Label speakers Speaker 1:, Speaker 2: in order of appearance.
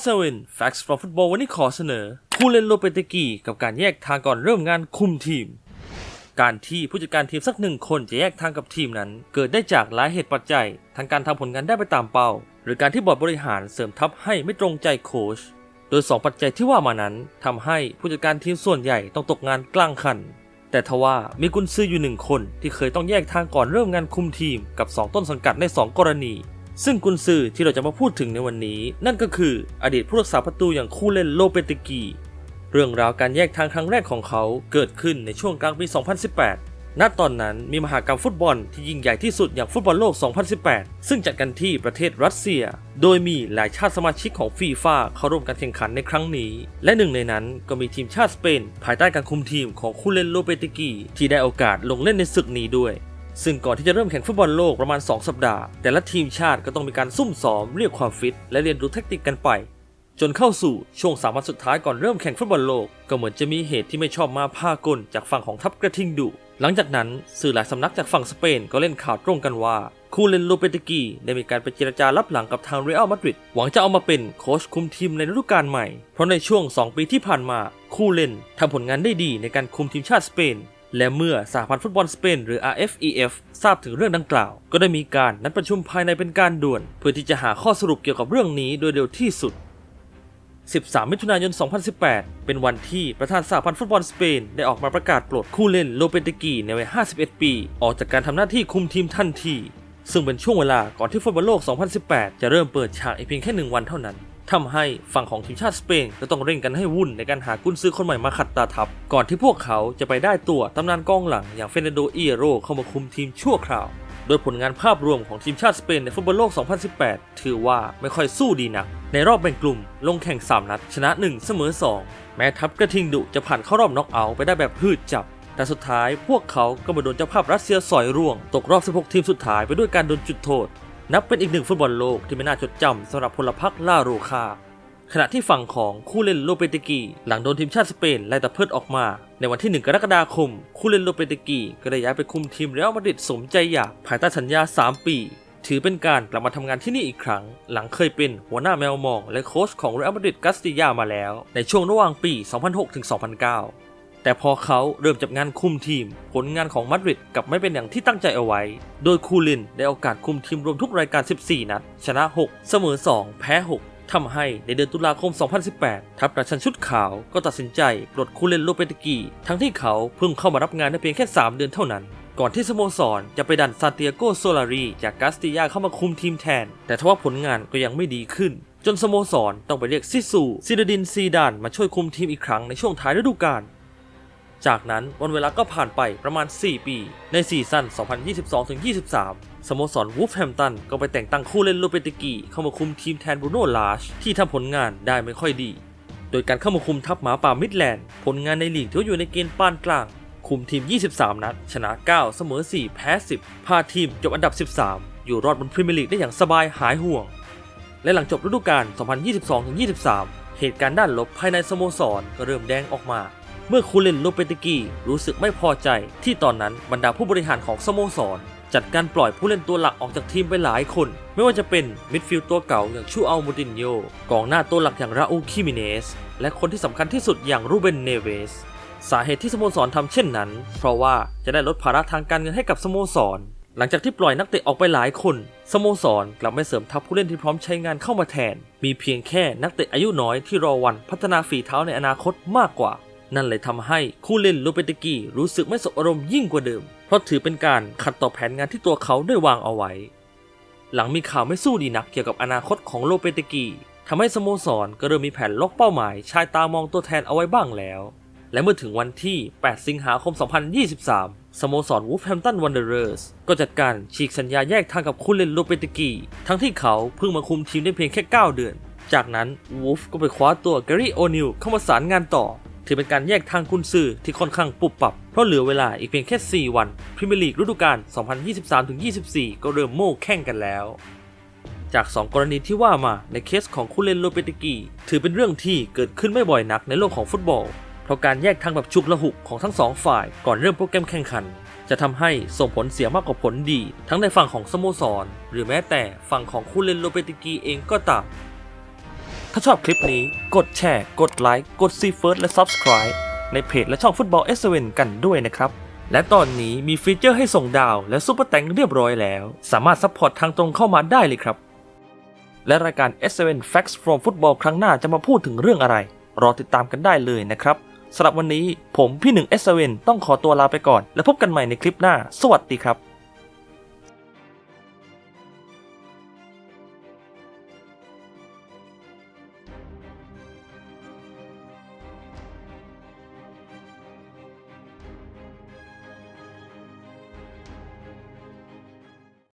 Speaker 1: s อ n Facts from Football วันนี้ขอเสนอคู่เล่นโลเปเตกีกับการแยกทางก่อนเริ่มงานคุมทีม การที่ผู้จัดการทีมสักหนึ่งคนจะแยกทางกับทีมนั้น เกิดได้จากหลายเหตุปัจจัยทั้งการทำผลงานได้ไปตามเป้า หรือการที่บอร์ดบริหารเสริมทัพให้ไม่ตรงใจโค้ชโดย 2 ปัจจัยที่ว่ามานั้นทำให้ผู้จัดการทีมส่วนใหญ่ต้องตกงานกลางคัน แต่ทว่ามีกุนซืออยู่หนึ่งคนที่เคยต้องแยกทางก่อนเริ่มงานคุมทีมกับ 2 ต้นสังกัดใน 2 กรณี ซึ่งกุนซือที่เราจะมาพูดถึงในวันนี้ นั่นก็คืออดีตผู้รักษาประตูอย่างคู่เล่นโลเปเตกี เรื่องราวการแยกทางครั้งแรกของเขาเกิดขึ้นในช่วงกลางปี 2018 ณ ตอนนั้นมีมหากรรมฟุตบอลที่ยิ่งใหญ่ที่สุดอย่างฟุตบอลโลก 2018 ซึ่งจัดกันที่ประเทศรัสเซีย โดยมีหลายชาติสมาชิกของฟีฟ่าเข้าร่วมการแข่งขันในครั้งนี้ และหนึ่งในนั้นก็มีทีมชาติสเปน ภายใต้การคุมทีมของคูเลนโลเปติกีที่ได้โอกาสลงเล่นในศึกนี้ด้วย ซึ่งก่อนที่จะเริ่มแข่งฟุตบอลโลกประมาณ 2 สัปดาห์ แต่ละทีมชาติก็ต้องมีการซุ่มซ้อมเรียกความฟิต และเรียนรู้แทคนิคกันไป จนเข้าสู่ช่วงสามวันสุดท้ายก่อนเริ่มแข่งฟุตบอลโลก ก็เหมือนจะมีเหตุที่ไม่ชอบมาพากลจากฝั่งของทัพกระทิงดุ หลังจากนั้นสื่อหลายสำนักจากฝั่งสเปนก็เล่นข่าวตรงกันว่าคูเลนโลเปเตกีได้มีการไปเจรจารับหลังกับทางเรอัลมาดริดหวังจะเอามาเป็นโค้ชคุมทีมในฤดูกาลใหม่ เพราะในช่วง 2 ปีที่ผ่านมาคูเลนทำผลงานได้ดีในการคุมทีมชาติสเปน และเมื่อสหพันธ์ฟุตบอลสเปนหรือ RFEF ทราบถึงเรื่องดังกล่าว ก็ได้มีการนัดประชุมภายในเป็นการด่วน เพื่อที่จะหาข้อสรุปเกี่ยวกับเรื่องนี้โดยเร็วที่สุด 13 มิถุนายน 2018 เป็นวันที่ประธานสหพันธ์ฟุตบอลสเปน ได้ออกมาประกาศปลดคู่เล่นโลเปเตกีในวัย 51 ปี ออกจากการทำหน้าที่คุมทีมทันที ซึ่งเป็นช่วงเวลาก่อนที่ฟุตบอลโลก 2018 จะเริ่มเปิดฉากอีกเพียงแค่หนึ่งวันเท่านั้น ทำให้ฝั่งของทีมชาติสเปนก็ต้องเร่งกันให้วุ่นในการหากุนซื้อคนใหม่มาขัดตาทับ ก่อนที่พวกเขาจะไปได้ตัวตำนานกองหลังอย่างเฟรนโดเอีโรเข้ามาคุมทีมชั่วคราว โดยผลงานภาพรวมของทีมชาติสเปนในฟุตบอลโลก 2018 ถือว่าไม่ค่อยสู้ดีนัก ในรอบแบ่งกลุ่มลงแข่ง 3 นัด ชนะ 1 เสมอ 2 แม้ทัพกระทิงดุจะผ่านเข้ารอบน็อกเอาท์ไปได้แบบพืดจับ แต่สุดท้ายพวกเขาก็มาโดนเจ้าภาพรัสเซียสอยร่วง ตกรอบ 16 ทีมสุดท้ายไปด้วยการโดนจุดโทษ นับเป็นอีกหนึ่งฟุตบอลโลกที่ไม่น่าจดจำสำหรับพลพรรคล่าโรคา ขณะที่ฝั่งของคู่เล่นโลเปเตกี หลังโดนทีมชาติสเปนไล่ตะเพิดออกมา ในวันที่ 1 กรกฎาคม คู่เล่นโลเปเตกีก็ได้ย้ายไปคุมทีมเรอัลมาดริดสมใจอยากภายใต้สัญญา 3 ปี ถือเป็นการกลับมาทำงานที่นี่อีกครั้ง หลังเคยเป็นหัวหน้าแมวมอง และโค้ชของเรอัลมาดริดกัสติยามาแล้ว ในช่วงระหว่างปี 2006-2009 แต่พอเขาเริ่มจับงานคุมทีม ผลงานของมาดริดกลับไม่เป็นอย่างที่ตั้งใจเอาไว้ โดยคูลินได้โอกาสคุมทีมรวมทุกรายการ 14 นัด ชนะ 6 เสมอ 2 แพ้ 6 ทำให้ในเดือนตุลาคม 2018 ทัพประชันชุดขาวก็ตัดสินใจปลดคูเลนโลเปตกี ทั้งที่เขาเพิ่งเข้ามารับงานได้เพียงแค่ 3 เดือนเท่านั้นก่อนที่สโมสรจะไปดันซานเตียโกโซลารีจากกาสติยาเข้ามาคุมทีมแทน แต่ทว่าผลงานก็ยังไม่ดีขึ้น จนสโมสรต้องไปเรียกซิซูซิดาดินซีดานมาช่วยคุมทีมอีกครั้งในช่วงท้ายฤดูกาล จากนั้นวันเวลาก็ผ่านไปประมาณ 4 ปี ในซีซั่น 2022-23 สโมสรวูฟแฮมตันก็ไปแต่งตั้งคู่เล่นโลเปติกีเข้ามาคุมทีมแทนบรูโน่ลาชที่ทำผลงานได้ไม่ค่อยดี โดยการเข้ามาคุมทัพหมาป่ามิดแลนด์ผลงานในลีกถืออยู่ในเกณฑ์ปานกลาง คุมทีม 23 นัด ชนะ 9 เสมอ 4 แพ้ 10 พาทีมจบอันดับ 13 อยู่รอดบนพรีเมียร์ลีกได้อย่างสบายหายห่วง และหลังจบฤดูกาล 2022-23 เหตุการณ์ด้านลบภายในสโมสรก็เริ่มแดงออกมา เมื่อคูเลนโลเปติกีรู้สึกไม่พอใจ ที่ตอนนั้นบรรดาผู้บริหารของสโมสร จัดการปล่อยผู้เล่นตัวหลักออกจากทีมไปหลายคน ไม่ว่าจะเป็นมิดฟิลด์ตัวเก่าอย่างชูอัลมูตินโยกองหน้าตัวหลักอย่างราอูคิมิเนส และคนที่สำคัญที่สุดอย่างรูเบนเนเวสสาเหตุที่สโมสรทำเช่นนั้น เพราะว่าจะได้ลดภาระทางการเงินให้กับสโมสร หลังจากที่ปล่อยนักเตะออกไปหลายคน สโมสรกลับไม่เสริมทัพผู้เล่นที่พร้อมใช้งานเข้ามาแทน มีเพียงแค่นักเตะอายุน้อยที่รอวันพัฒนาฝีเท้าในอนาคตมากกว่า นั่นเลยทำให้คู่เล่นโลเปติกีรู้สึกไม่สบอารมณ์ยิ่งกว่าเดิม เพราะถือเป็นการขัดต่อแผนงานที่ตัวเขาได้วางเอาไว้ หลังมีข่าวไม่สู้ดีนักเกี่ยวกับอนาคตของโลเปติกีทำให้สโมสรก็เริ่มมีแผนล็อกเป้าหมาย ชายตามองตัวแทนเอาไว้บ้างแล้ว และเมื่อถึงวันที่ 8 สิงหาคม 2023 สโมสรวูฟแฮมตันวันเดอร์เรอร์สก็จัดการฉีกสัญญาแยกทางกับคู่เล่นโลเปติกีทั้งที่เขาเพิ่งมาคุมทีมได้เพียงแค่ 9 เดือน จากนั้นวูฟก็ไปคว้าตัวแกรี่โอนิลเข้ามาสารงานต่อ ถือเป็นการแยกทางกุนซือที่ค่อนข้างปุบปับ เพราะเหลือเวลาอีกเพียงแค่ 4 วันพรีเมียร์ลีกฤดูกาล 2023-24 ก็เริ่มโม่แข่งกันแล้ว จาก 2 กรณีที่ว่ามาในเคสของคู่เลนโลเปติกี ถือเป็นเรื่องที่เกิดขึ้นไม่บ่อยนักในโลกของฟุตบอล เพราะการแยกทางแบบฉุกละหุกของทั้งสองฝ่ายก่อนเริ่มโปรแกรมแข่งขัน จะทำให้ส่งผลเสียมากกว่าผลดี ทั้งในฝั่งของสโมสร หรือแม้แต่ฝั่งของคู่เลนโลเปติกีเองก็ตาม ถ้าชอบคลิปนี้กดแชร์ กดไลค์กดซีเฟิร์สและ Subscribe ในเพจและช่องฟุตบอล s อสเวนกันด้วยนะครับ และตอนนี้มีฟีเจอร์ให้ส่งดาวและซุปเปอร์แตงเรียบร้อยแล้ว สามารถซัพพอร์ตทางตรงเข้ามาได้เลยครับ และรายการ S7 Facts from Football ครั้งหน้าจะมาพูดถึงเรื่องอะไร รอติดตามกันได้เลยนะครับสำหรับวันนี้ผมพี่หนึ่ง S7 ต้องขอตัวลาไปก่อน แล้วพบกันใหม่ในคลิปหน้า สวัสดีครับ